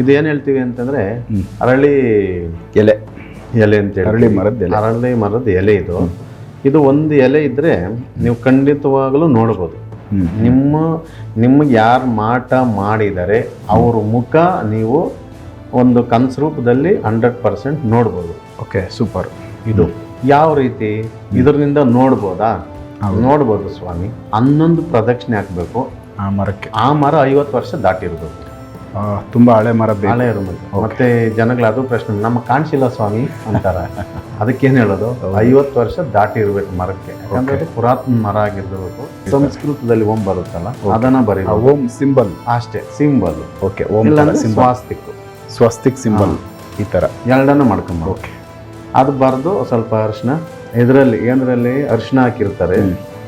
ಇದು ಏನ್ ಹೇಳ್ತೀವಿ ಅಂತಂದ್ರೆ ಅರಳಿ ಎಲೆ. ಎಲೆ ಅಂತ ಹೇಳಿ ಅರಳಿ ಮರದ ಎಲೆ. ಅರಳಿ ಮರದ ಎಲೆ ಇದು. ಇದು ಒಂದು ಎಲೆ ಇದ್ರೆ ನೀವು ಖಂಡಿತವಾಗಲೂ ನೋಡ್ಬೋದು. ನಿಮ್ಮ ನಿಮ್ಗೆ ಯಾರು ಮಾಟ ಮಾಡಿದರೆ ಅವ್ರ ಮುಖ ನೀವು ಒಂದು ಕನ್ಸ್ ರೂಪದಲ್ಲಿ ಹಂಡ್ರೆಡ್ ಪರ್ಸೆಂಟ್ ನೋಡ್ಬೋದು. Okay super. ಇದು ಯಾವ ರೀತಿ? ಇದರಿಂದ ನೋಡ್ಬೋದಾ? ನೋಡ್ಬೋದು ಸ್ವಾಮಿ. ಹನ್ನೊಂದು ಪ್ರದಕ್ಷಿಣೆ ಹಾಕ್ಬೇಕು. ಆ ಮರಕ್ಕೆ. ಆ ಮರ ಐವತ್ತು ವರ್ಷ ದಾಟಿರ್ಬೇಕು ತುಂಬಾ ಹಳೆ ಮರ ಹಳೆ. ಮತ್ತೆ ಜನಗಳು ಅದು ಪ್ರಶ್ನೆ ನಮ್ಮ ಕಾಣಿಸಿಲ್ಲ ಸ್ವಾಮಿ ಅಂತಾರ. ಅದಕ್ಕೇನು ಹೇಳೋದು? ಐವತ್ತು ವರ್ಷ ದಾಟಿ ಇರಬೇಕು ಮರಕ್ಕೆ. ಯಾಕಂದ್ರೆ ಅದು ಪುರಾತನ ಮರ ಆಗಿರ್ಬೇಕು. ಸಂಸ್ಕೃತದಲ್ಲಿ ಓಂ ಬರುತ್ತಲ್ಲ ಅದನ್ನ ಬರೀ ಓಂ ಸಿಂಬಲ್. ಅಷ್ಟೇ symbol. Okay Om swastik. Swastik symbol ಈ ತರ. ಎರಡನ್ನೂ ಮಾಡ್ಕೊಂಬೋದು ಓಕೆ ಅದು ಬರೆದು ಸ್ವಲ್ಪ ಅರಿಶಿನ. ಇದರಲ್ಲಿ ಏನರಲ್ಲಿ ಅರಿಶಿನ ಹಾಕಿರ್ತಾರೆ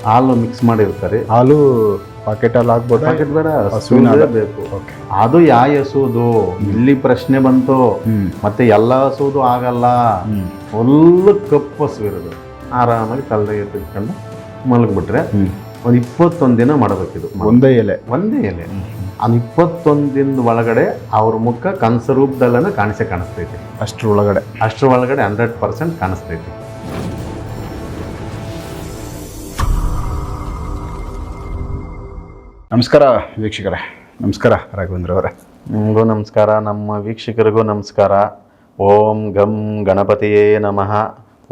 ಹಾಲು ಮಿಕ್ಸ್ ಮಾಡಿರ್ತಾರೆ. ಹಾಲು ಪಾಕೆಟ್ ಅಲ್ಲಿ ಪಾಕೆಟ್ ಬೇಡ ಹಸುವಿನ ಹಾಲೇ ಬೇಕು. ಅದು ಯಾವ ಹಸುವುದು ಇಲ್ಲಿ ಪ್ರಶ್ನೆ ಬಂತು. ಮತ್ತೆ ಎಲ್ಲ ಹಸುವುದು ಆಗಲ್ಲ. ಫುಲ್ ಕಪ್ಪು ಹಸುವಿರೋದು ಇರೋದು. ಆರಾಮಾಗಿ ತಲೆಗೆ ತಿಳ್ಕೊಂಡು ಮಲಗ್ಬಿಟ್ರೆ ಒಂದು ಇಪ್ಪತ್ತೊಂದು ದಿನ ಮಾಡಬೇಕಿದು ಒಂದೇ ಎಲೆ. ಒಂದೇ ಎಲೆ. ಅದು ಇಪ್ಪತ್ತೊಂದು ದಿನದ ಒಳಗಡೆ ಅವ್ರ ಮುಖ ಕನಸ ರೂಪದಲ್ಲೇ ಕಾಣಿಸೇ ಕಾಣಿಸ್ತೈತಿ. ಅಷ್ಟ್ರ ಒಳಗಡೆ ಅಷ್ಟರ ಒಳಗಡೆ ಹಂಡ್ರೆಡ್ ಪರ್ಸೆಂಟ್ ಕಾಣಿಸ್ತೈತಿ. ನಮಸ್ಕಾರ ವೀಕ್ಷಕರೇ. ನಮಸ್ಕಾರ ರಾಘವೇಂದ್ರ ಅವರೇ. ನಿಮಗೂ ನಮಸ್ಕಾರ. ನಮ್ಮ ವೀಕ್ಷಕರಿಗೂ ನಮಸ್ಕಾರ. ಓಂ ಗಂ ಗಣಪತಿಯೇ ನಮಃ.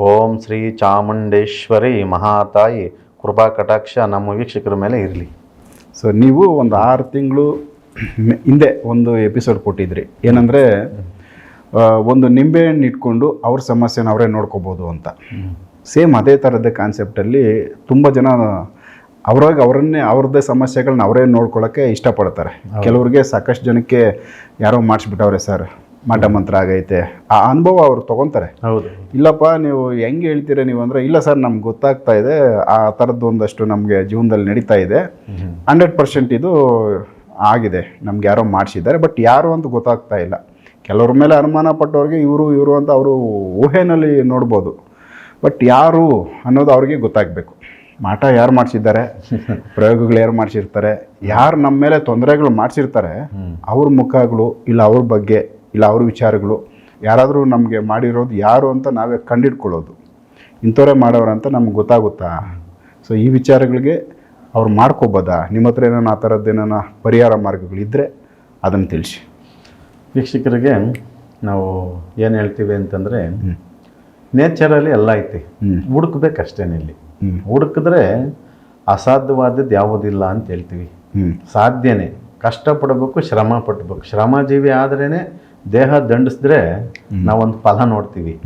ಓಂ ಶ್ರೀ ಚಾಮುಂಡೇಶ್ವರಿ ಮಹಾತಾಯಿ. ಕೃಪಾ ಕಟಾಕ್ಷ ನಮ್ಮ ವೀಕ್ಷಕರ ಮೇಲೆ ಇರಲಿ. ಸೊ ನೀವು ಒಂದು ಆರು ತಿಂಗಳು ಹಿಂದೆ ಒಂದು ಎಪಿಸೋಡ್ ಕೊಟ್ಟಿದ್ರಿ. ಏನಂದರೆ ಒಂದು ನಿಂಬೆಹಣ್ಣು ಇಟ್ಕೊಂಡು ಅವ್ರ ಸಮಸ್ಯೆನ ಅವರೇ ನೋಡ್ಕೋಬೋದು ಅಂತ. ಸೇಮ್ ಅದೇ ಥರದ ಕಾನ್ಸೆಪ್ಟಲ್ಲಿ ತುಂಬ ಜನ ಅವ್ರಾಗ ಅವರನ್ನೇ ಅವ್ರದ್ದೇ ಸಮಸ್ಯೆಗಳನ್ನ ಅವರೇ ನೋಡ್ಕೊಳ್ಳೋಕ್ಕೆ ಇಷ್ಟಪಡ್ತಾರೆ. ಕೆಲವ್ರಿಗೆ ಸಾಕಷ್ಟು ಜನಕ್ಕೆ ಯಾರೋ ಮಾಡಿಸ್ಬಿಟ್ಟವ್ರೆ ಸರ್ ಮಠ ಮಂತ್ರ ಆಗೈತೆ ಆ ಅನುಭವ ಅವ್ರು ತೊಗೊತಾರೆ. ಹೌದು. ಇಲ್ಲಪ್ಪ ನೀವು ಹೆಂಗೆ ಹೇಳ್ತೀರಾ ನೀವು ಅಂದರೆ ಇಲ್ಲ ಸರ್ ನಮ್ಗೆ ಗೊತ್ತಾಗ್ತಾ ಇದೆ ಆ ಥರದ್ದು ಒಂದಷ್ಟು ನಮಗೆ ಜೀವನದಲ್ಲಿ ನಡೀತಾ ಇದೆ. ಹಂಡ್ರೆಡ್ ಪರ್ಸೆಂಟ್ ಇದು ಆಗಿದೆ ನಮ್ಗೆ ಯಾರೋ ಮಾಡಿಸಿದ್ದಾರೆ ಬಟ್ ಯಾರು ಅಂತ ಗೊತ್ತಾಗ್ತಾ ಇಲ್ಲ. ಕೆಲವ್ರ ಮೇಲೆ ಅನುಮಾನ ಪಟ್ಟವ್ರಿಗೆ ಇವರು ಇವರು ಅಂತ ಅವರು ಊಹೆನಲ್ಲಿ ನೋಡ್ಬೋದು. ಬಟ್ ಯಾರು ಅನ್ನೋದು ಅವ್ರಿಗೆ ಗೊತ್ತಾಗಬೇಕು. ಮಾಟ ಯಾರು ಮಾಡಿಸಿದ್ದಾರೆ? ಪ್ರಯೋಗಗಳು ಯಾರು ಮಾಡಿಸಿರ್ತಾರೆ? ಯಾರು ನಮ್ಮ ಮೇಲೆ ತೊಂದರೆಗಳು ಮಾಡಿಸಿರ್ತಾರೆ? ಅವ್ರ ಮುಖಗಳು ಇಲ್ಲ ಅವ್ರ ಬಗ್ಗೆ ಇಲ್ಲ ಅವ್ರ ವಿಚಾರಗಳು? ಯಾರಾದರೂ ನಮಗೆ ಮಾಡಿರೋದು ಯಾರು ಅಂತ ನಾವೇ ಕಂಡಿಡ್ಕೊಳ್ಳೋದು. ಇಂಥವ್ರೇ ಮಾಡೋರಂತ ನಮ್ಗೆ ಗೊತ್ತಾಗುತ್ತಾ? ಸೊ ಈ ವಿಚಾರಗಳಿಗೆ ಅವ್ರು ಮಾಡ್ಕೋಬೋದಾ? ನಿಮ್ಮ ಹತ್ರ ಏನಾನ ಆ ಥರದ್ದು ಏನಾನ ಪರಿಹಾರ ಮಾರ್ಗಗಳಿದ್ದರೆ ಅದನ್ನು ತಿಳಿಸಿ. ವೀಕ್ಷಕರಿಗೆ ನಾವು ಏನು ಹೇಳ್ತೀವಿ ಅಂತಂದರೆ ನೇಚರಲ್ಲಿ ಎಲ್ಲ ಐತಿ. ಹುಡುಕ್ಬೇಕಷ್ಟೇನಿಲ್ಲಿ ಹುಡುಕಿದ್ರೆ ಅಸಾಧ್ಯವಾದದ್ದು ಯಾವುದಿಲ್ಲ ಅಂತ ಹೇಳ್ತೀವಿ. ಸಾಧ್ಯನೇ. ಕಷ್ಟಪಡಬೇಕು ಶ್ರಮ ಪಡಬೇಕು. ಶ್ರಮಜೀವಿ ಆದ್ರೇ ದೇಹ ದಂಡಿಸಿದ್ರೆ ನಾವೊಂದು ಫಲ ನೋಡ್ತೀವಿ.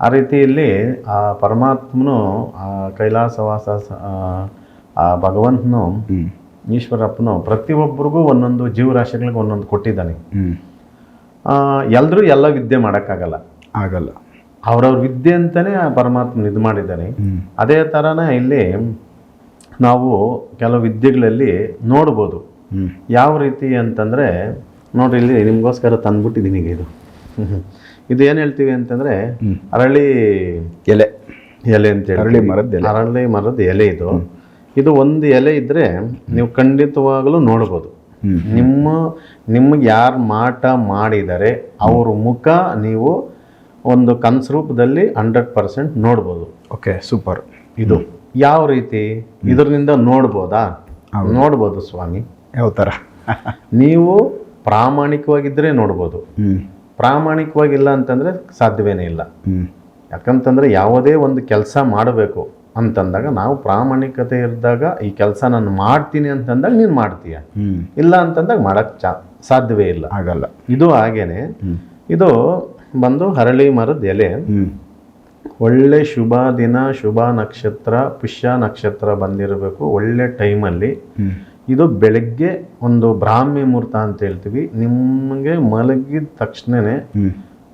ಆ ರೀತಿಯಲ್ಲಿ ಆ ಪರಮಾತ್ಮನು ಆ ಕೈಲಾಸವಾಸ ಆ- ಭಗವಂತನು ಈಶ್ವರಪ್ಪನು ಪ್ರತಿಯೊಬ್ಬರಿಗೂ ಒಂದೊಂದು ಜೀವರಾಶಿಗಳಿಗೆ ಒಂದೊಂದು ಕೊಟ್ಟಿದ್ದಾನೆ. ಎಲ್ಲರೂ ಎಲ್ಲ ವಿದ್ಯೆ ಮಾಡೋಕ್ಕಾಗಲ್ಲ. ಆಗಲ್ಲ. ಅವ್ರವ್ರ ವಿದ್ಯೆ ಅಂತಲೇ ಆ ಪರಮಾತ್ಮ ಇದು ಮಾಡಿದ್ದಾನೆ ಅದೇ ಥರನೇ ಇಲ್ಲಿ ನಾವು ಕೆಲವು ವಿದ್ಯೆಗಳಲ್ಲಿ ನೋಡ್ಬೋದು. ಯಾವ ರೀತಿ ಅಂತಂದರೆ ನೋಡಿ ಇಲ್ಲಿ ನಿಮಗೋಸ್ಕರ ತಂದ್ಬಿಟ್ಟಿದ್ದೀನಿ ಈಗ ಇದು. ಇದು ಏನು ಹೇಳ್ತೀವಿ ಅಂತಂದರೆ. ಅರಳಿ ಎಲೆ. ಎಲೆ ಅಂತೇಳಿ ಅರಳಿ ಮರದ ಎಲೆ. ಅರಳಿ ಮರದ ಎಲೆ ಇದು. ಇದು ಒಂದು ಎಲೆ ಇದ್ದರೆ ನೀವು ಖಂಡಿತವಾಗಲೂ ನೋಡ್ಬೋದು. ನಿಮ್ಮ ನಿಮ್ಗೆ ಯಾರು ಮಾಟ ಮಾಡಿದರೆ ಅವ್ರ ಮುಖ ನೀವು ಒಂದು ಕನ್ಸ್ ರೂಪದಲ್ಲಿ ಹಂಡ್ರೆಡ್ ಪರ್ಸೆಂಟ್ ನೋಡ್ಬೋದು. ಓಕೆ ಸೂಪರ್ ಇದು ಯಾವ ರೀತಿ? ಇದರಿಂದ ನೋಡ್ಬೋದಾ? ನೋಡ್ಬೋದು ಸ್ವಾಮಿ. ಯಾವ ಥರ ನೀವು ಪ್ರಾಮಾಣಿಕವಾಗಿದ್ದರೆ ನೋಡ್ಬೋದು. ಪ್ರಾಮಾಣಿಕವಾಗಿಲ್ಲ ಅಂತಂದರೆ ಸಾಧ್ಯವೇನೇ ಇಲ್ಲ. ಯಾಕಂತಂದರೆ ಯಾವುದೇ ಒಂದು ಕೆಲಸ ಮಾಡಬೇಕು ಅಂತಂದಾಗ ನಾವು ಪ್ರಾಮಾಣಿಕತೆ ಇದ್ದಾಗ ಈ ಕೆಲಸ ನಾನು ಮಾಡ್ತೀನಿ ಅಂತಂದಾಗ ನೀನು ಮಾಡ್ತೀಯ. ಇಲ್ಲ ಅಂತಂದಾಗ ಮಾಡೋಕ್ಕೆ ಚಾ ಸಾಧ್ಯವೇ ಇಲ್ಲ. ಆಗಲ್ಲ. ಇದು ಹಾಗೇನೆ. ಇದು ಬಂದು ಹರಳಿ ಮರದ ಎಲೆ. ಒಳ್ಳೆ ಶುಭ ದಿನ ಶುಭ ನಕ್ಷತ್ರ ಪುಷ್ಯ ನಕ್ಷತ್ರ ಬಂದಿರಬೇಕು ಒಳ್ಳೆ ಟೈಮಲ್ಲಿ. ಇದು ಬೆಳಗ್ಗೆ ಒಂದು ಬ್ರಾಹ್ಮಿ ಮುಹೂರ್ತ ಅಂತ ಹೇಳ್ತೀವಿ. ನಿಮಗೆ ಮಲಗಿದ ತಕ್ಷಣನೇ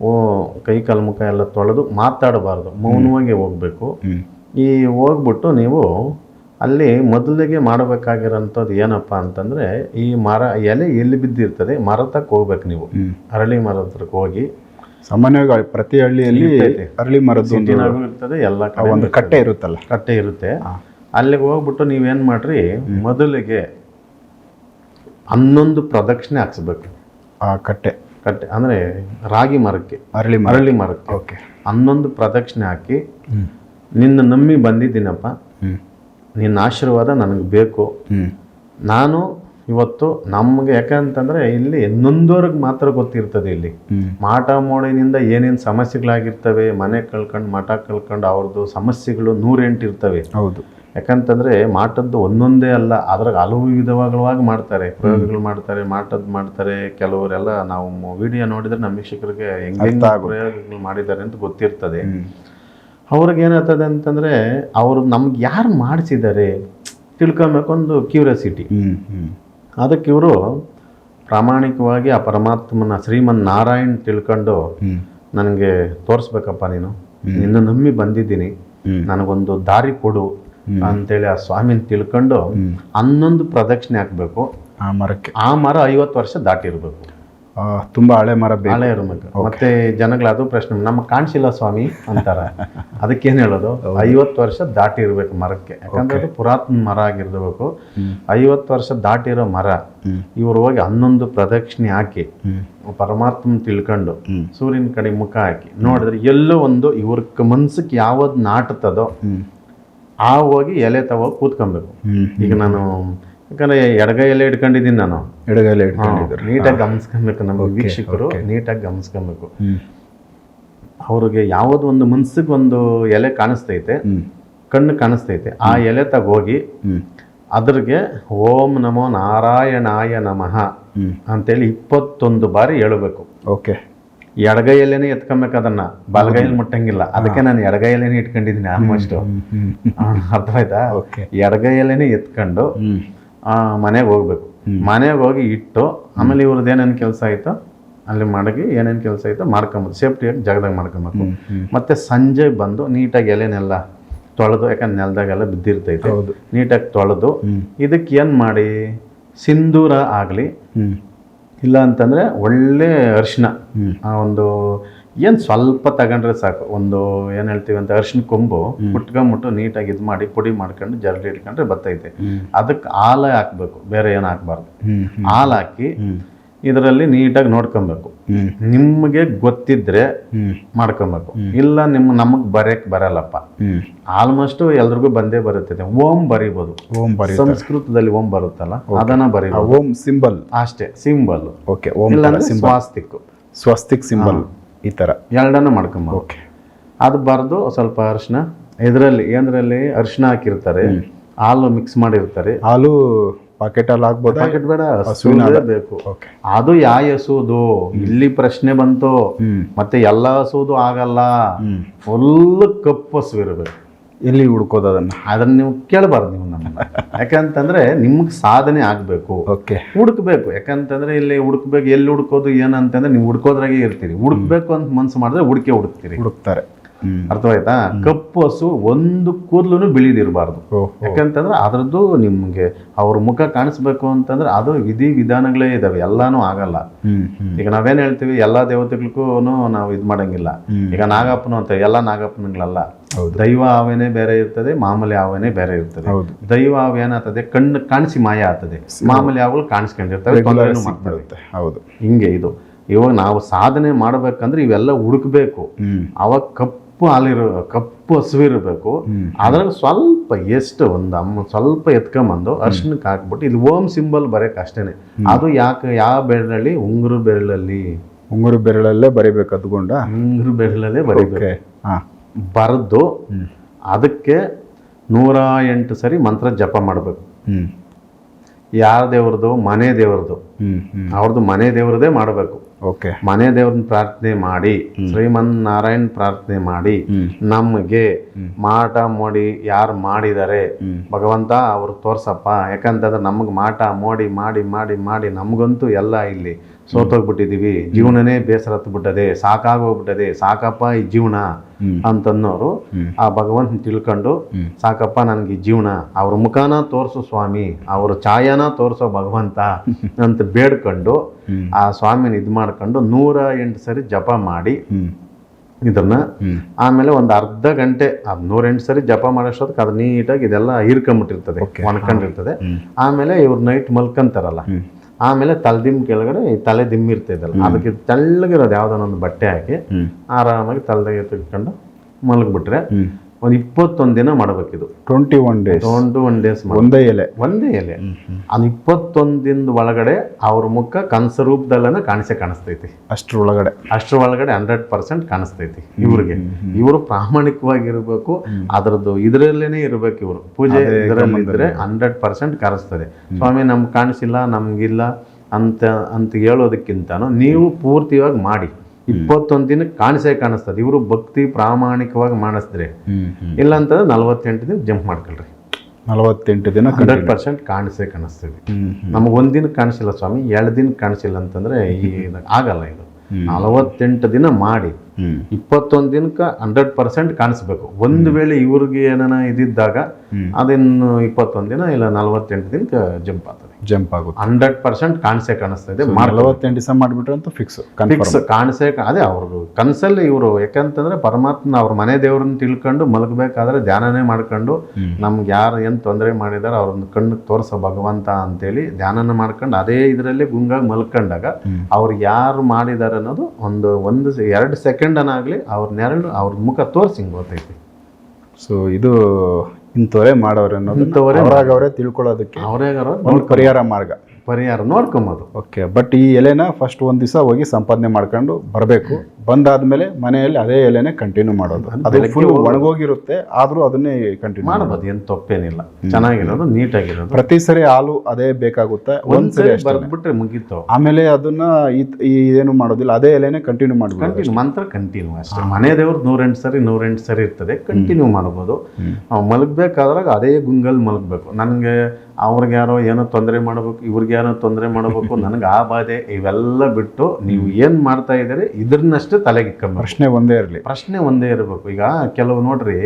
ಓ ಕೈ ಕಾಲು ಮುಖ ಎಲ್ಲ ತೊಳೆದು ಮಾತಾಡಬಾರ್ದು. ಮೌನವಾಗಿ ಹೋಗಬೇಕು. ಈ ಹೋಗ್ಬಿಟ್ಟು ನೀವು ಅಲ್ಲಿ ಮೊದಲಿಗೆ ಮಾಡಬೇಕಾಗಿರೋಂಥದ್ದು ಏನಪ್ಪ ಅಂತಂದರೆ ಈ ಮರ ಎಲೆ ಎಲ್ಲಿ ಬಿದ್ದಿರ್ತದೆ ಮರ ಹೋಗ್ಬೇಕು ನೀವು. ಅರಳಿ ಮರದ ಹತ್ರಕ್ಕೆ ಹೋಗಿ. ಸಾಮಾನ್ಯವಾಗಿ ಪ್ರತಿ ಹಳ್ಳಿಯಲ್ಲಿ. ಅರಳಿ ಮರದ ಇರ್ತದೆ ಎಲ್ಲ ಒಂದು ಕಟ್ಟೆ ಇರುತ್ತಲ್ಲ. ಕಟ್ಟೆ ಇರುತ್ತೆ. ಅಲ್ಲಿಗೆ ಹೋಗ್ಬಿಟ್ಟು ನೀವೇನು ಮಾಡ್ರಿ ಮೊದಲಿಗೆ ಹನ್ನೊಂದು ಪ್ರದಕ್ಷಿಣೆ ಹಾಕ್ಸ್ಬೇಕು. ಆ ಕಟ್ಟೆ. ಕಟ್ಟೆ ಅಂದರೆ ರಾಗಿ ಮರಕ್ಕೆ. ಅರಳಿ ಮರಳಿ ಮರಕ್ಕೆ. ಓಕೆ. ಹನ್ನೊಂದು ಪ್ರದಕ್ಷಿಣೆ ಹಾಕಿ ನಿನ್ನ ನಂಬಿ ಬಂದಿದ್ದೀನಪ್ಪ. ನಿನ್ನ ಆಶೀರ್ವಾದ ನನಗೆ ಬೇಕು. ನಾನು ಇವತ್ತು ನಮ್ಗೆ ಯಾಕಂತಂದ್ರೆ ಇಲ್ಲಿ ನೊಂದೋರ್ಗೆ ಮಾತ್ರ ಗೊತ್ತಿರ್ತದೆ ಇಲ್ಲಿ. ಮಾಟ ಮೋಡಿನಿಂದ ಏನೇನು ಸಮಸ್ಯೆಗಳಾಗಿರ್ತವೆ ಮನೆ ಕಳ್ಕೊಂಡು ಮಠ ಕಳ್ಕೊಂಡು ಅವ್ರದ್ದು ಸಮಸ್ಯೆಗಳು ನೂರೆಂಟು ಇರ್ತವೆ. ಹೌದು. ಯಾಕಂತಂದ್ರೆ ಮಾಟದ್ದು ಒಂದೊಂದೇ ಅಲ್ಲ ಅದ್ರಾಗ ಹಲವು ವಿಧವಾಗಿ ಮಾಡ್ತಾರೆ ಪ್ರಯೋಗಗಳು ಮಾಡ್ತಾರೆ ಮಾಟದ್ದು ಮಾಡ್ತಾರೆ. ಕೆಲವರೆಲ್ಲ ನಾವು ವಿಡಿಯೋ ನೋಡಿದ್ರೆ ನಮ್ಮ ವೀಕ್ಷಕರಿಗೆ ಹೆಂಗೆ ಪ್ರಯೋಗಗಳು ಮಾಡಿದ್ದಾರೆ ಅಂತ ಗೊತ್ತಿರ್ತದೆ. ಅವ್ರಿಗೆ ಏನಾಗ್ತದೆ ಅಂತಂದ್ರೆ ಅವ್ರು ನಮ್ಗೆ ಯಾರು ಮಾಡಿಸಿದ್ದಾರೆ? ತಿಳ್ಕೊಬೇಕು ಒಂದು ಕ್ಯೂರಿಯಾಸಿಟಿ ಅದಕ್ಕೆ ಇವರು ಪ್ರಾಮಾಣಿಕವಾಗಿ ಆ ಪರಮಾತ್ಮನ ಶ್ರೀಮನ್ ನಾರಾಯಣ್ ತಿಳ್ಕೊಂಡು ನನಗೆ ತೋರಿಸ್ಬೇಕಪ್ಪ ನೀನು. ನಿನ್ನ ನಂಬಿ ಬಂದಿದ್ದೀನಿ. ನನಗೊಂದು ದಾರಿ ಕೊಡು ಅಂತೇಳಿ ಆ ಸ್ವಾಮಿನ ತಿಳ್ಕೊಂಡು ಹನ್ನೊಂದು ಪ್ರದಕ್ಷಿಣೆ ಹಾಕ್ಬೇಕು. ಆ ಮರಕ್ಕೆ. ಆ ಮರ ಐವತ್ತು ವರ್ಷ ದಾಟಿರ್ಬೇಕು. ತುಂಬಾ ಹಳೆ ಮರ ಹಳೆ ಇರ್ಬೇಕು ಮತ್ತೆ. ಜನಗಳು ಅದು ಪ್ರಶ್ನೆ ನಮ್ಮ ಕಾಣಿಸಿಲ್ಲ ಸ್ವಾಮಿ ಅಂತಾರೆ. ಅದಕ್ಕೇನು ಹೇಳೋದು? ಐವತ್ತು ವರ್ಷ ದಾಟಿ ಇರಬೇಕು ಮರಕ್ಕೆ. ಯಾಕಂದ್ರೆ ಅದು ಪುರಾತನ ಮರ ಆಗಿರ್ಬೇಕು. ಐವತ್ತು ವರ್ಷ ದಾಟಿರೋ ಮರ ಇವರು ಹೋಗಿ ಹನ್ನೊಂದು ಪ್ರದಕ್ಷಿಣೆ ಹಾಕಿ ಪರಮಾತ್ಮ ಪರಮಾತ್ಮನ ತಿಳ್ಕೊಂಡು. ಸೂರ್ಯನ ಕಡೆ ಮುಖ ಹಾಕಿ ನೋಡಿದ್ರೆ ಎಲ್ಲೋ ಒಂದು ಇವ್ರ ಮನ್ಸಕ್ಕೆ ಯಾವ್ದು ನಾಟುತ್ತದೋ ಆ ಹೋಗಿ ಎಲೆ ತಗೋ ಕೂತ್ಕೊಬೇಕು. ಈಗ ನಾನು ಯಾಕಂದ್ರೆ ಎಡಗೈಯಲ್ಲೇ ಇಟ್ಕೊಂಡಿದ್ದೀನಿ ನಾನು. ಎಡಗೈಲಿ ಇಟ್ಕೊಂಡಿದ್ರು ನೀಟಾಗಿ ಗಮನಿಸ್ಕೊಬೇಕು ನಮ್ಮ ವೀಕ್ಷಕರು ನೀಟಾಗಿ ಗಮನಿಸ್ಕೊಬೇಕು. ಅವ್ರಿಗೆ ಯಾವ್ದು ಒಂದು ಮನ್ಸಿಗೆ ಒಂದು ಎಲೆ ಕಾಣಿಸ್ತೈತೆ ಕಣ್ಣು ಕಾಣಿಸ್ತೈತೆ ಆ ಎಲೆ ತಗೋಗಿ ಅದ್ರಿಗೆ ಓಂ ನಮೋ ನಾರಾಯಣಾಯ ನಮಃ ಅಂತೇಳಿ ಇಪ್ಪತ್ತೊಂದು ಬಾರಿ ಹೇಳಬೇಕು. ಓಕೆ ಎಡಗೈಯಲ್ಲೇನೆ ಎತ್ಕೊಬೇಕು ಅದನ್ನ. ಬಲಗೈಯಲ್ಲಿ ಮುಟ್ಟಂಗಿಲ್ಲ. ಅದಕ್ಕೆ ನಾನು ಎಡಗೈಯಲ್ಲೇನೆ ಇಟ್ಕೊಂಡಿದ್ದೀನಿ ಆಲ್ಮೋಸ್ಟ್. ಅರ್ಥ ಆಯ್ತಾ? ಎಡಗೈಯಲ್ಲೇನೆ ಎತ್ಕೊಂಡು ಮನೆಗೆ ಹೋಗ್ಬೇಕು. ಮನೆಗೆ ಹೋಗಿ ಇಟ್ಟು ಆಮೇಲೆ ಇವ್ರದ್ದು ಏನೇನು ಕೆಲಸ ಆಯಿತೋ ಅಲ್ಲಿ ಮಡಗಿ ಏನೇನು ಕೆಲಸ ಆಯಿತೋ ಮಾಡ್ಕೊಂಬೋದು ಸೇಫ್ಟಿಯಾಗಿ ಜಾಗದಾಗ ಮಾಡ್ಕೊಬೇಕು ಮತ್ತೆ ಸಂಜೆ ಬಂದು ನೀಟಾಗಿ ಎಲೆನೆಲ್ಲ ತೊಳೆದು ಯಾಕಂದ್ರೆ ನೆಲದಾಗೆಲ್ಲ ಬಿದ್ದಿರ್ತೈತೆ. ಹೌದು. ನೀಟಾಗಿ ತೊಳೆದು ಇದಕ್ಕೆ ಏನು ಮಾಡಿ? ಸಿಂಧೂರ ಆಗಲಿ. ಇಲ್ಲ ಅಂತಂದರೆ ಒಳ್ಳೆ ಅರಿಶಿನ ಆ ಒಂದು ಏನು ಸ್ವಲ್ಪ ತಗೊಂಡ್ರೆ ಸಾಕು. ಒಂದು ಏನು ಹೇಳ್ತೀವಿ ಅಂತ ಅರಿಶಿನ ಕೊಂಬು ಕುಟ್ಕೊಂಬಿಟ್ಟು ನೀಟಾಗಿ ಇದು ಮಾಡಿ ಪುಡಿ ಮಾಡ್ಕೊಂಡು ಜರಡಿ ಇಟ್ಕೊಂಡ್ರೆ ಬತ್ತೈತೆ. ಅದಕ್ಕೆ ಹಾಲು ಹಾಕ್ಬೇಕು. ಬೇರೆ ಏನು ಹಾಕ್ಬಾರ್ದು. ಹಾಲು ಹಾಕಿ ಇದರಲ್ಲಿ ನೀಟಾಗಿ ನೋಡ್ಕೊಬೇಕು. ನಿಮಗೆ ಗೊತ್ತಿದ್ರೆ ಮಾಡ್ಕೊಬೇಕು. ಇಲ್ಲ ನಿಮ್ ನಮಗೆ ಬರೆಯಕ್ ಬರಲ್ಲಪ್ಪ. ಆಲ್ಮೋಸ್ಟ್ ಎಲ್ರಿಗೂ ಬಂದೇ ಬರುತ್ತೆ ಓಂ ಬರಿಬೋದು. ಓಂ ಬರಿ ಸಂಸ್ಕೃತದಲ್ಲಿ ಓಂ ಬರುತ್ತಲ್ಲ ಅದನ್ನ ಬರಿ ಓಂ ಸಿಂಬಲ್. ಅಷ್ಟೇ symbol. Okay Om swastik. Swastik symbol. ಈ ಥರ ಎರಡನ್ನ ಮಾಡ್ಕೊಂಬೋದು ಓಕೆ. ಅದು ಬರೆದು ಸ್ವಲ್ಪ ಅರಿಶಿನ ಇದರಲ್ಲಿ ಏನರಲ್ಲಿ ಅರಿಶಿನ ಹಾಕಿರ್ತಾರೆ. ಹಾಲು ಮಿಕ್ಸ್ ಮಾಡಿರ್ತಾರೆ. ಹಾಲು ಪಾಕೆಟಲ್ಲಿ ಹಾಕ್ಬೋದು? ಪಾಕೆಟ್ ಬೇಡ ಹಸುವಿನ ಬೇಕು. ಅದು ಯಾವ ಹಸುವುದು ಇಲ್ಲಿ ಪ್ರಶ್ನೆ ಬಂತು. ಮತ್ತೆ ಎಲ್ಲ ಹಸುವುದು ಆಗಲ್ಲ. ಫುಲ್ ಕಪ್ಪು ಹಸು ಇರಬೇಕು ಎಲ್ಲಿ ಹುಡ್ಕೋದು ಅದನ್ನ. ಅದನ್ನ ನೀವು ಕೇಳಬಾರ್ದು ನೀವು ನಮ್ಮ ಯಾಕಂತಂದ್ರೆ ನಿಮ್ಗೆ ಸಾಧನೆ ಆಗ್ಬೇಕು. ಓಕೆ ಹುಡುಕ್ಬೇಕು. ಯಾಕಂತಂದ್ರೆ ಇಲ್ಲಿ ಹುಡುಕ್ಬೇಕು ಎಲ್ಲಿ ಹುಡ್ಕೋದು ಏನಂತಂದ್ರೆ ನೀವು ಹುಡ್ಕೋದ್ರಾಗೆ ಇರ್ತೀರಿ. ಹುಡುಕ್ಬೇಕು ಅಂತ ಮನ್ಸು ಮಾಡಿದ್ರೆ ಹುಡುಕೆ ಹುಡುಕ್ತೀರಿ. ಹುಡುಕ್ತಾರೆ. ಅರ್ಥವಾಯ್ತಾ? ಕಪ್ಪು ಹಸು ಒಂದು ಕೂದಲು ಬಿಳಿದಿರಬಾರ್ದು. ಯಾಕಂತಂದ್ರೆ ಅದ್ರದ್ದು ನಿಮ್ಗೆ ಅವ್ರ ಮುಖ ಕಾಣಿಸ್ಬೇಕು ಅಂತಂದ್ರೆ ಅದು ವಿಧಿ ವಿಧಾನಗಳೇ ಇದಾವೆ. ಎಲ್ಲಾನು ಆಗಲ್ಲ. ಈಗ ನಾವೇನ್ ಹೇಳ್ತೀವಿ? ಎಲ್ಲಾ ದೇವತೆಗಳಿಗೂ ನಾವು ಇದ್ ಮಾಡಂಗಿಲ್ಲ. ಈಗ ನಾಗಪ್ಪನು ಅಂತ ಎಲ್ಲಾ ನಾಗಪ್ಪನಗಳಲ್ಲ. ದೈವ ಆವೇನೆ ಬೇರೆ ಇರ್ತದೆ ಮಾಮೂಲಿ ಆವೇನೆ ಬೇರೆ ಇರ್ತದೆ. ದೈವ ಆವ್ ಏನಾಗ್ತದೆ? ಕಣ್ಣು ಕಾಣಿಸಿ ಮಾಯ ಆಗ್ತದೆ. ಮಾಮೂಲಿ ಆವುಗಳು ಕಾಣಿಸ್ಕೊಂಡಿರ್ತವೆ ಹೌದು. ಹಿಂಗೆ ಇದು. ಇವಾಗ ನಾವು ಸಾಧನೆ ಮಾಡ್ಬೇಕಂದ್ರೆ ಇವೆಲ್ಲ ಹುಡುಕ್ಬೇಕು. ಅವಾಗ ಕಪ್ಪು ಹಾಲಿರ ಕಪ್ಪು ಹಸುವಿರಬೇಕು. ಅದ್ರಾಗ ಸ್ವಲ್ಪ ಎಷ್ಟು ಒಂದು ಅಮ್ಮ ಸ್ವಲ್ಪ ಎತ್ಕೊಂಬಂದು ಅರ್ಶನಕ್ಕೆ ಹಾಕ್ಬಿಟ್ಟು ಇದು ಓಮ್ ಸಿಂಬಲ್ ಬರೋಕೆ ಅಷ್ಟೇನೆ. ಅದು ಯಾಕೆ ಯಾವ ಬೆರಳಲ್ಲಿ? ಉಂಗುರು ಬೆರಳಲ್ಲಿ. ಉಂಗುರು ಬೆರಳಲ್ಲೇ ಬರೀಬೇಕು ಅದ್ಕೊಂಡ? ಉಂಗುರು ಬೆರಳಲ್ಲೇ ಬರೀಬೇಕು. ಹಾಂ. ಬರೆದು ಅದಕ್ಕೆ ನೂರ ಎಂಟು ಸರಿ ಮಂತ್ರ ಜಪ ಮಾಡಬೇಕು. ಯಾರ ದೇವ್ರದ್ದು? ಮನೆ ದೇವ್ರದ್ದು. ಅವ್ರದ್ದು ಮನೆ ದೇವ್ರದೇ ಮಾಡಬೇಕು. ಓಕೆ. ಮನೆ ದೇವ್ರನ್ನ ಪ್ರಾರ್ಥನೆ ಮಾಡಿ ಶ್ರೀಮನ್ ನಾರಾಯಣ್ ಪ್ರಾರ್ಥನೆ ಮಾಡಿ ನಮಗೆ ಮಾಟ ಮೋಡಿ ಯಾರು ಮಾಡಿದ್ದಾರೆ. ಭಗವಂತ ಅವ್ರು ತೋರ್ಸಪ್ಪ. ಯಾಕಂತಂದ್ರೆ ನಮಗೆ ಮಾಟ ಮೋಡಿ ಮಾಡಿ ಮಾಡಿ ಮಾಡಿ ನಮಗಂತೂ ಎಲ್ಲ ಇಲ್ಲಿ ಸೋತೋಗ್ಬಿಟ್ಟಿದೀವಿ ಜೀವನನೇ ಬೇಸರ ಹತ್ಬಿಟ್ಟದೆ. ಸಾಕಾಗೋಗ್ಬಿಟ್ಟದೆ. ಸಾಕಪ್ಪ ಈ ಜೀವನ. ಅಂತನ್ನೋರು ಆ ಭಗವಂತನ ತಿಳ್ಕೊಂಡು ಸಾಕಪ್ಪ ನನಗೆ ಈ ಜೀವನ ಅವ್ರ ಮುಖಾನ ತೋರಿಸು ಸ್ವಾಮಿ ಅವ್ರ ಛಾಯಾನ ತೋರಿಸೋ ಭಗವಂತ ಅಂತ ಬೇಡ್ಕೊಂಡು ಆ ಸ್ವಾಮಿನ ಇದು ಮಾಡ್ಕೊಂಡು ನೂರ ಎಂಟು ಸರಿ ಜಪ ಮಾಡಿ ಇದನ್ನ ಆಮೇಲೆ ಒಂದು ಅರ್ಧ ಗಂಟೆ ಆ ನೂರೆಂಟು ಸರಿ ಜಪ ಮಾಡೋಷ್ಟೊತ್ತಿಗೆ ಅದು ನೀಟಾಗಿ ಇದೆಲ್ಲ ಹೀರ್ಕೊಂಬಿಟ್ಟಿರ್ತದೆ ಮಲ್ಕೊಂಡಿರ್ತದೆ ಒಣಕೊಂಡಿರ್ತದೆ ಆಮೇಲೆ ಇವ್ರು ನೈಟ್ ಮಲ್ಕೊಂತಾರಲ್ಲ. ಆಮೇಲೆ ತಲೆದಿಮ್ ಕೆಳಗಡೆ ಈ ತಲೆ ದಿಮ್ ಇರ್ತೈತಲ್ಲ ಅದಕ್ಕೆ ತೆಳ್ಳಗಿರೋದು ಯಾವ್ದಾನ ಒಂದು ಬಟ್ಟೆ ಹಾಕಿ ಆರಾಮಾಗಿ ತಲೆದಾಗೆ ತೆಗೆದುಕೊಂಡು ಮಲಗಿಬಿಟ್ರೆ ಒಂದು ಇಪ್ಪತ್ತೊಂದು ದಿನ ಮಾಡಬೇಕಿದು. Twenty one days twenty one days ಒಂದೇ ಎಲೆ. ಒಂದೇ ಎಲೆ. ಅದು ಇಪ್ಪತ್ತೊಂದು ದಿನದ ಒಳಗಡೆ ಅವ್ರ ಮುಖ ಕನಸ ರೂಪದಲ್ಲೇ ಕಾಣಿಸೇ ಕಾಣಿಸ್ತೈತಿ. ಅಷ್ಟ್ರ ಒಳಗಡೆ. ಅಷ್ಟ್ರ ಒಳಗಡೆ ಹಂಡ್ರೆಡ್ ಪರ್ಸೆಂಟ್ ಕಾಣಿಸ್ತೈತಿ ಇವ್ರಿಗೆ. ಇವರು ಪ್ರಾಮಾಣಿಕವಾಗಿರಬೇಕು ಅದರದ್ದು ಇದ್ರಲ್ಲೇನೆ ಇರಬೇಕು ಇವರು. ಪೂಜೆ ಇದರಲ್ಲಿ ಇದ್ರೆ ಹಂಡ್ರೆಡ್ ಪರ್ಸೆಂಟ್ ಕಾಣಿಸ್ತದೆ. ಸ್ವಾಮಿ ನಮ್ಗೆ ಕಾಣಿಸಿಲ್ಲ ನಮ್ಗಿಲ್ಲ ಅಂತ ಅಂತ ಹೇಳೋದಕ್ಕಿಂತನೂ ನೀವು ಪೂರ್ತಿಯಾಗಿ ಮಾಡಿ. ಇಪ್ಪತ್ತೊಂದು ದಿನ ಕಾಣಿಸೇ ಕಾಣಿಸ್ತದೆ. ಇವರು ಭಕ್ತಿ ಪ್ರಾಮಾಣಿಕವಾಗಿ ಮಾಡಿಸಿದ್ರೆ ಇಲ್ಲ ಅಂತಂದ್ರೆ ನಲ್ವತ್ತೆಂಟು ದಿನ ಜಂಪ್ ಮಾಡ್ಕೊಳ್ರಿ. ನಲವತ್ತೆಂಟು ದಿನ ಹಂಡ್ರೆಡ್ ಪರ್ಸೆಂಟ್ ಕಾಣಿಸೇ ಕಾಣಿಸ್ತದೆ. ನಮಗೆ ಒಂದ್ ದಿನ ಕಾಣಿಸಿಲ್ಲ ಸ್ವಾಮಿ ಎರಡು ದಿನ ಕಾಣಿಸಿಲ್ಲ ಅಂತಂದ್ರೆ ಈ ಆಗಲ್ಲ ಇದು. ನಲವತ್ತೆಂಟು ದಿನ ಮಾಡಿ ಇಪ್ಪತ್ತೊಂದು ದಿನಕ್ಕೆ ಹಂಡ್ರೆಡ್ ಪರ್ಸೆಂಟ್ ಕಾಣಿಸ್ಬೇಕು. ಒಂದು ವೇಳೆ ಇವ್ರಿಗೆ ಏನಾನ ಇದಿದ್ದಾಗ ಅದನ್ನು ಇಪ್ಪತ್ತೊಂದು ದಿನ ಇಲ್ಲ ನಲವತ್ತೆಂಟು ದಿನಕ್ಕೆ ಜಂಪ್ ಆಗ್ತದೆ. ಜಂಪ್ ಆಗುತ್ತೆ. ಹಂಡ್ರೆಡ್ ಪರ್ಸೆಂಟ್ ಕಾಣಿಸೇ ಇದೆ ನಲವತ್ತೆಂಟು ದಿವಸ ಮಾಡಿಬಿಟ್ರೆ ಅಂತೂ ಫಿಕ್ಸ್ ಫಿಕ್ಸ್ ಕಾಣಿಸೇ ಅದೇ ಅವ್ರದ್ದು ಕನಸಲ್ಲಿ ಇವರು ಯಾಕಂತಂದ್ರೆ ಪರಮಾತ್ಮ ಅವ್ರ ಮನೆ ದೇವ್ರನ್ನ ತಿಳ್ಕೊಂಡು ಮಲಗಬೇಕಾದ್ರೆ ಧ್ಯಾನನೇ ಮಾಡ್ಕೊಂಡು ನಮ್ಗೆ ಯಾರು ಏನು ತೊಂದರೆ ಮಾಡಿದಾರೆ ಅವ್ರನ್ನ ಕಣ್ಣು ತೋರಿಸೋ ಭಗವಂತ ಅಂತೇಳಿ ಧ್ಯಾನನ ಮಾಡ್ಕೊಂಡು ಅದೇ ಇದರಲ್ಲಿ ಗುಂಗಾಗಿ ಮಲ್ಕೊಂಡಾಗ ಅವ್ರು ಯಾರು ಮಾಡಿದಾರೆ ಅನ್ನೋದು ಒಂದು ಒಂದು ಎರಡು ಸೆಕೆಂಡ್ ಅನ್ನಾಗಲಿ ಅವ್ರ ನೆರಳು ಅವ್ರ ಮುಖ ತೋರಿಸಿ ಹಿಂಗೆ ಗೊತ್ತೈತಿ. ಸೊ ಇದು ಇಂಥವರೇ ಮಾಡೋರು ಅನ್ನೋದು ಅವರೇ ತಿಳ್ಕೊಳ್ಳೋದಕ್ಕೆ ಅವರೇ ಒಂದು ಪರಿಹಾರ ಮಾರ್ಗ. ಪರಿಹಾರ ನೋಡ್ಕೊಂಬೋದು. ಓಕೆ ಬಟ್ ಈ ಎಲೆನ ಫಸ್ಟ್ ಒಂದು ದಿವಸ ಹೋಗಿ ಸಂಪಾದನೆ ಮಾಡ್ಕೊಂಡು ಬರಬೇಕು. ಬಂದಾದ್ಮೇಲೆ ಮನೆಯಲ್ಲಿ ಅದೇ ಎಲೆನೆ ಕಂಟಿನ್ಯೂ ಮಾಡೋದು. ಅದು ಫುಲ್ ಒಣಗೋಗಿರುತ್ತೆ ಆದರೂ ಅದನ್ನೇ ಕಂಟಿನ್ಯೂ ಮಾಡಬಹುದು ಏನು ತಪ್ಪೇನಿಲ್ಲ. ಚೆನ್ನಾಗಿರೋದು ನೀಟಾಗಿರೋದು. ಪ್ರತಿ ಸರಿ ಹಾಲು ಅದೇ ಬೇಕಾಗುತ್ತೆ ಒಂದ್ಸರಿ ಬರ್ದ್ಬಿಟ್ರೆ ಮುಗೀತು. ಆಮೇಲೆ ಅದನ್ನ ಈ- ಏನು ಮಾಡೋದಿಲ್ಲ ಅದೇ ಎಲೆನೆ ಕಂಟಿನ್ಯೂ ಮಾಡಬಹುದು ಕಂಟಿನ್ಯೂ ಮಂತ್ರ ಕಂಟಿನ್ಯೂ ಅಷ್ಟೇ. ಮನೆ ದೇವ್ರು ನೂರೆಂಟು ಸರಿ ನೂರೆಂಟು ಸರಿ ಇರ್ತದೆ ಕಂಟಿನ್ಯೂ ಮಾಡ್ಬೋದು. ನಾವು ಮಲಗಬೇಕಾದ್ರಾಗ ಅದೇ ಗುಂಗಲ್ ಮಲಗಬೇಕು. ನನಗೆ ಅವ್ರಿಗೆ ಯಾರೋ ಏನೋ ತೊಂದರೆ ಮಾಡಬೇಕು ಇವ್ರಿಗೆ ಏನೋ ತೊಂದರೆ ಮಾಡಬೇಕು ನನಗೆ ಆ ಬಾಧೆ ಇವೆಲ್ಲ ಬಿಟ್ಟು ನೀವು ಏನು ಮಾಡ್ತಾ ಇದ್ದೀರಿ ಇದ್ರನ್ನಷ್ಟೇ ತಲೆಗೆ ಇಕ್ಕೊಂಬರ್ರಿ ಪ್ರಶ್ನೆ ಒಂದೇ ಇರಲಿ. ಪ್ರಶ್ನೆ ಒಂದೇ ಇರಬೇಕು. ಈಗ ಕೆಲವು ನೋಡ್ರಿ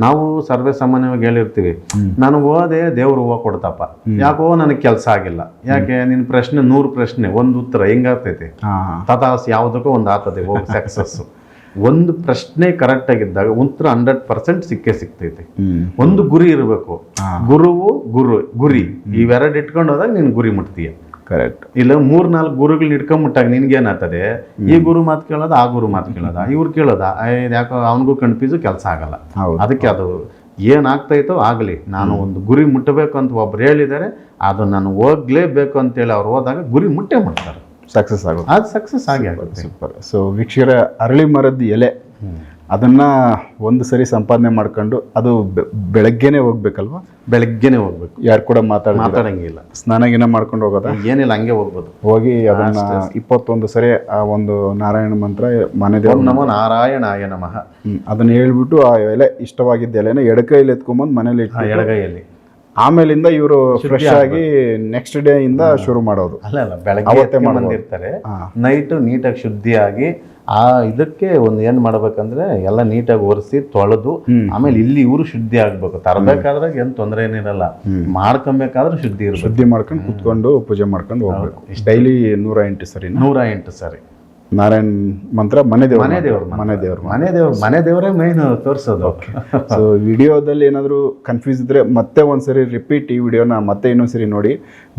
ನಾವು ಸರ್ವೇ ಸಾಮಾನ್ಯವಾಗಿ ಹೇಳಿರ್ತೀವಿ ನಾನು ಓದೆ ದೇವ್ರು ಹೂವು ಕೊಡ್ತಪ್ಪ ಯಾಕೋ ನನಗೆ ಕೆಲಸ ಆಗಿಲ್ಲ. ಯಾಕೆ ನಿನ್ನ ಪ್ರಶ್ನೆ ನೂರು ಪ್ರಶ್ನೆ ಒಂದು ಉತ್ತರ ಹೆಂಗಾಗ್ತೈತಿ? ತಥಾಸ್ ಯಾವುದಕ್ಕೂ ಒಂದು ಆಗ್ತದೆ ಹೋಗಿ ಸಕ್ಸಸ್ ಒಂದು ಪ್ರಶ್ನೆ ಕರೆಕ್ಟ್ ಆಗಿದ್ದಾಗ ಉತ್ತರ ಹಂಡ್ರೆಡ್ ಪರ್ಸೆಂಟ್ ಸಿಕ್ಕೇ ಸಿಗ್ತೈತಿ. ಒಂದು ಗುರಿ ಇರಬೇಕು. ಗುರುವು ಗುರು ಗುರಿ. ಇವೆರಡು ಇಟ್ಕೊಂಡು ಹೋದಾಗ ನೀನು ಗುರಿ ಮುಟ್ತೀಯ. ಕರೆಕ್ಟ್ ಇಲ್ಲ ಮೂರ್ ನಾಲ್ಕು ಗುರುಗಳು ಇಟ್ಕೊಂಡ್ಬಿಟ್ಟಾಗ ನಿನ್ಗೇನಾಗ್ತದೆ ಈ ಗುರು ಮಾತು ಕೇಳೋದ ಆ ಗುರು ಮಾತು ಕೇಳೋದ? ಇವ್ರು ಕೇಳೋದ? ಯಾಕೋ ಅವನಿಗೂ ಕಣ್ಪೀಸು ಕೆಲಸ ಆಗಲ್ಲ. ಅದಕ್ಕೆ ಅದು ಏನಾಗ್ತೈತೋ ಆಗಲಿ. ನಾನು ಒಂದು ಗುರಿ ಮುಟ್ಟಬೇಕು ಅಂತ ಒಬ್ರು ಹೇಳಿದ್ದಾರೆ ಅದು ನಾನು ಹೋಗ್ಲೇಬೇಕು ಅಂತೇಳಿ ಅವ್ರು ಹೋದಾಗ ಗುರಿ ಮುಟ್ಟೆ ಮಾಡ್ತಾರೆ. ಸಕ್ಸಸ್ ಆಗುತ್ತೆ. ಅದು ಸಕ್ಸಸ್ ಆಗಿ ಆಗುತ್ತೆ. ಸೂಪರ್ ಸೊ ವೀಕ್ಷಕರ ಅರಳಿ ಮರದ ಎಲೆ ಅದನ್ನ ಒಂದು ಸರಿ ಸಂಪಾದನೆ ಮಾಡ್ಕೊಂಡು ಅದು ಬೆಳಗ್ಗೆನೆ ಹೋಗ್ಬೇಕಲ್ವಾ? ಬೆಳಗ್ಗೆನೆ ಹೋಗ್ಬೇಕು. ಯಾರು ಕೂಡ ಮಾತಾಡ ಮಾತಾಡಂಗಿಲ್ಲ. ಸ್ನಾನಗಿನ ಮಾಡ್ಕೊಂಡು ಹೋಗೋದ? ಏನಿಲ್ಲ ಹಂಗೆ ಹೋಗ್ಬೋದು. ಹೋಗಿ ಅದನ್ನ ಇಪ್ಪತ್ತೊಂದು ಸರಿ ಆ ಒಂದು ನಾರಾಯಣ ಮಂತ್ರ ಮನೆ ದೇವ್ರ ಓಂ ನಮೋ ನಾರಾಯಣಾಯ ನಮಃ. ಅದನ್ನ ಹೇಳ್ಬಿಟ್ಟು ಆ ಎಲೆ ಇಷ್ಟವಾಗಿದ್ದ ಎಲೆನ ಎಡಕೈಲಿ ಎತ್ಕೊಂಬಂದು ಮನೇಲಿ ಎಡಗೈಯಲ್ಲಿ. ಆಮೇಲಿಂದ ಇವರು ಫ್ರೆಶ್ ಆಗಿ ನೆಕ್ಸ್ಟ್ ಡೇ ಇಂದ ಶುರು ಮಾಡೋದು. ಅಲ್ಲ ಅಲ್ಲ ಬೆಳಗ್ಗೆ ಬಂದಿರ್ತಾರೆ. ನೈಟ್ ನೈಟು ನೀಟಾಗಿ ಶುದ್ಧಿಯಾಗಿ ಆ ಇದಕ್ಕೆ ಒಂದು ಏನ್ ಮಾಡ್ಬೇಕಂದ್ರೆ ಎಲ್ಲ ನೀಟಾಗಿ ಒರೆಸಿ ತೊಳೆದು ಆಮೇಲೆ ಇಲ್ಲಿ ಇವರು ಶುದ್ಧಿ ಆಗ್ಬೇಕು. ತರಬೇಕಾದ್ರೆ ಏನ್ ತೊಂದರೆ ಏನಿರಲ್ಲ. ಮಾಡ್ಕೊಬೇಕಾದ್ರೆ ಶುದ್ಧಿ ಇರ್ಬೇಕು. ಶುದ್ಧಿ ಮಾಡ್ಕೊಂಡು ಕುತ್ಕೊಂಡು ಪೂಜೆ ಮಾಡ್ಕೊಂಡು ಹೋಗ್ಬೇಕು. ಡೈಲಿ ನೂರ ಎಂಟು ಸರಿ ನೂರ ಎಂಟು ಸರಿ. ನಾರಾಯಣ ಮಂತ್ರ ಮನೆ ದೇವ್ರ ಮನೆ ದೇವ್ರ ಮನೆ ದೇವ್ರ ಮನೆ ದೇವ್ರ ಮನೆ ದೇವರೇ ಮೇನ್ ತೋರಿಸೋದು. ಸೊ ವಿಡಿಯೋದಲ್ಲಿ ಏನಾದರೂ ಕನ್ಫ್ಯೂಸ್ ಇದ್ದರೆ ಮತ್ತೆ ಒಂದ್ಸರಿ ರಿಪೀಟ್ ಈ ವಿಡಿಯೋನ ಮತ್ತೆ ಇನ್ನೊಂದ್ಸರಿ ನೋಡಿ.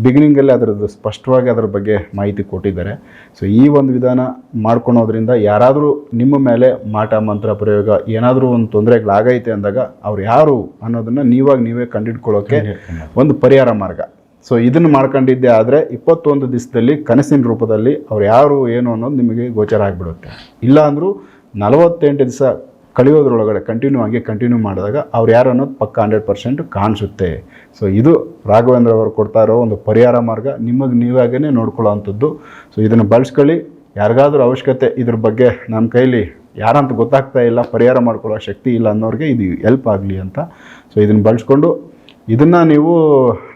ಬಿಗಿನಿಂಗಲ್ಲಿ ಅದರದ್ದು ಸ್ಪಷ್ಟವಾಗಿ ಅದರ ಬಗ್ಗೆ ಮಾಹಿತಿ ಕೊಟ್ಟಿದ್ದಾರೆ. ಸೊ ಈ ಒಂದು ವಿಧಾನ ಮಾಡ್ಕೊಳೋದ್ರಿಂದ ಯಾರಾದರೂ ನಿಮ್ಮ ಮೇಲೆ ಮಾಟ ಮಂತ್ರ ಪ್ರಯೋಗ ಏನಾದರೂ ಒಂದು ತೊಂದರೆಗಳಾಗೈತೆ ಅಂದಾಗ ಅವ್ರು ಯಾರು ಅನ್ನೋದನ್ನು ನೀವಾಗ ನೀವೇ ಕಂಡಿಡ್ಕೊಳ್ಳೋಕೆ ಒಂದು ಪರಿಹಾರ ಮಾರ್ಗ. ಸೊ ಇದನ್ನು ಮಾಡ್ಕೊಂಡಿದ್ದೆ ಆದರೆ ಇಪ್ಪತ್ತೊಂದು ದಿವಸದಲ್ಲಿ ಕನಸಿನ ರೂಪದಲ್ಲಿ ಅವ್ರು ಯಾರು ಏನು ಅನ್ನೋದು ನಿಮಗೆ ಗೋಚರ ಆಗಿಬಿಡುತ್ತೆ. ಇಲ್ಲಾಂದರೂ ನಲವತ್ತೆಂಟು ದಿವಸ ಕಳೆಯೋದ್ರೊಳಗಡೆ ಕಂಟಿನ್ಯೂ ಆಗಿ ಕಂಟಿನ್ಯೂ ಮಾಡಿದಾಗ ಅವ್ರು ಯಾರು ಅನ್ನೋದು ಪಕ್ಕ ಹಂಡ್ರೆಡ್ ಪರ್ಸೆಂಟ್ ಕಾಣಿಸುತ್ತೆ. ಸೊ ಇದು ರಾಘವೇಂದ್ರ ಅವರು ಕೊಡ್ತಾ ಇರೋ ಒಂದು ಪರಿಹಾರ ಮಾರ್ಗ. ನಿಮಗೆ ನೀವಾಗೇ ನೋಡ್ಕೊಳ್ಳೋ ಅಂಥದ್ದು. ಸೊ ಇದನ್ನು ಬಳಸ್ಕೊಳ್ಳಿ. ಯಾರಿಗಾದ್ರೂ ಅವಶ್ಯಕತೆ ಇದ್ರ ಬಗ್ಗೆ ನಮ್ಮ ಕೈಲಿ ಯಾರಂತ ಗೊತ್ತಾಗ್ತಾ ಇಲ್ಲ, ಪರಿಹಾರ ಮಾಡ್ಕೊಳ್ಳೋ ಶಕ್ತಿ ಇಲ್ಲ ಅನ್ನೋರಿಗೆ ಇದು ಹೆಲ್ಪ್ ಆಗಲಿ ಅಂತ. ಸೊ ಇದನ್ನು ಬಳಸ್ಕೊಂಡು ಇದನ್ನು ನೀವು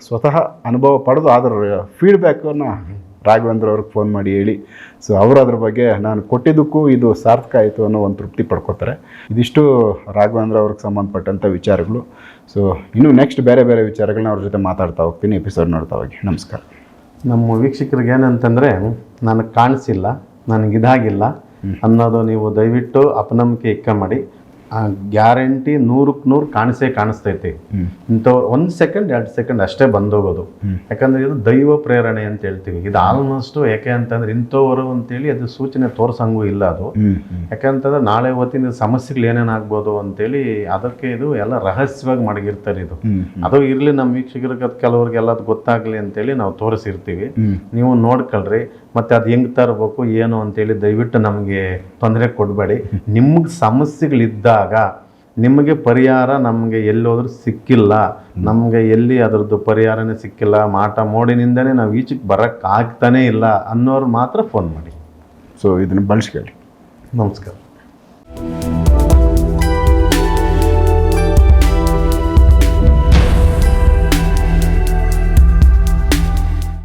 ಸ್ವತಃ ಅನುಭವ ಪಡೆದು ಅದರ ಫೀಡ್ಬ್ಯಾಕನ್ನು ರಾಘವೇಂದ್ರ ಅವ್ರಿಗೆ ಫೋನ್ ಮಾಡಿ ಹೇಳಿ. ಸೊ ಅವರು ಅದ್ರ ಬಗ್ಗೆ ನಾನು ಕೊಟ್ಟಿದ್ದಕ್ಕೂ ಇದು ಸಾರ್ಥಕ ಆಯಿತು ಅನ್ನೋ ಒಂದು ತೃಪ್ತಿ ಪಡ್ಕೋತಾರೆ. ಇದಿಷ್ಟು ರಾಘವೇಂದ್ರ ಅವ್ರಿಗೆ ಸಂಬಂಧಪಟ್ಟಂಥ ವಿಚಾರಗಳು. ಸೊ ಇನ್ನು ನೆಕ್ಸ್ಟ್ ಬೇರೆ ಬೇರೆ ವಿಚಾರಗಳನ್ನ ಅವ್ರ ಜೊತೆ ಮಾತಾಡ್ತಾ ಹೋಗ್ತೀನಿ ಎಪಿಸೋಡ್ ನೋಡ್ತಾ ಹೋಗಿ. ನಮಸ್ಕಾರ. ನಮ್ಮ ವೀಕ್ಷಕರಿಗೆ ಏನಂತಂದರೆ ನನಗೆ ಕಾಣಿಸಿಲ್ಲ ನನಗಿದಾಗಿಲ್ಲ ಅನ್ನೋದು ನೀವು ದಯವಿಟ್ಟು ಅಪನಂಬಿಕೆ ಇಕ್ಕ ಮಾಡಿ. ಗ್ಯಾರಂಟಿ ನೂರಕ್ಕೆ ನೂರು ಕಾಣಿಸೇ ಕಾಣಿಸ್ತೈತಿ. ಇಂಥ ಒಂದು ಸೆಕೆಂಡ್ ಎರಡು ಸೆಕೆಂಡ್ ಅಷ್ಟೇ ಬಂದೋಗೋದು. ಯಾಕಂದ್ರೆ ಇದು ದೈವ ಪ್ರೇರಣೆ ಅಂತ ಹೇಳ್ತೀವಿ. ಇದು ಆಲ್ಮೋಸ್ಟ್ ಯಾಕೆ ಅಂತಂದ್ರೆ ಇಂಥವರು ಅಂತೇಳಿ ಅದು ಸೂಚನೆ ತೋರ್ಸಂಗೂ ಇಲ್ಲ ಅದು. ಯಾಕಂತಂದ್ರೆ ನಾಳೆ ಹೊತ್ತಿನ ಸಮಸ್ಯೆಗಳು ಏನೇನಾಗ್ಬೋದು ಅಂತೇಳಿ ಅದಕ್ಕೆ ಇದು ಎಲ್ಲ ರಹಸ್ಯವಾಗಿ ಮಡಗಿರ್ತಾರೆ ಇದು. ಅದು ಇರಲಿ ನಮ್ಮ ವೀಕ್ಷಕರಿಗೆ ಅದು ಕೆಲವ್ರಿಗೆಲ್ಲ ಅದು ಗೊತ್ತಾಗಲಿ ಅಂತೇಳಿ ನಾವು ತೋರಿಸಿರ್ತೀವಿ. ನೀವು ನೋಡ್ಕೊಳ್ರಿ. ಮತ್ತೆ ಅದು ಹೆಂಗ್ ತರಬೇಕು ಏನು ಅಂತೇಳಿ ದಯವಿಟ್ಟು ನಮಗೆ ತೊಂದರೆ ಕೊಡಬೇಡಿ. ನಿಮ್ಗೆ ಸಮಸ್ಯೆಗಳಿದ್ದಾಗ ನಿಮಗೆ ಪರಿಹಾರ ನಮಗೆ ಎಲ್ಲೋದ್ರೂ ಸಿಕ್ಕಿಲ್ಲ. ನಮಗೆ ಎಲ್ಲಿ ಅದರದ್ದು ಪರಿಹಾರನೇ ಸಿಕ್ಕಿಲ್ಲ. ಮಾಟ ಮೋಡಿನಿಂದನೇ ನಾವು ಈಚೆಗೆ ಬರೋಕ್ಕಾಗ್ತಾನೇ ಆಗ್ತಾನೇ ಇಲ್ಲ ಅನ್ನೋರು ಮಾತ್ರ ಫೋನ್ ಮಾಡಿ. ಸೊ ಇದನ್ನ ಬಳಸ್ಕೊಳ್ಳಿ. ನಮಸ್ಕಾರ.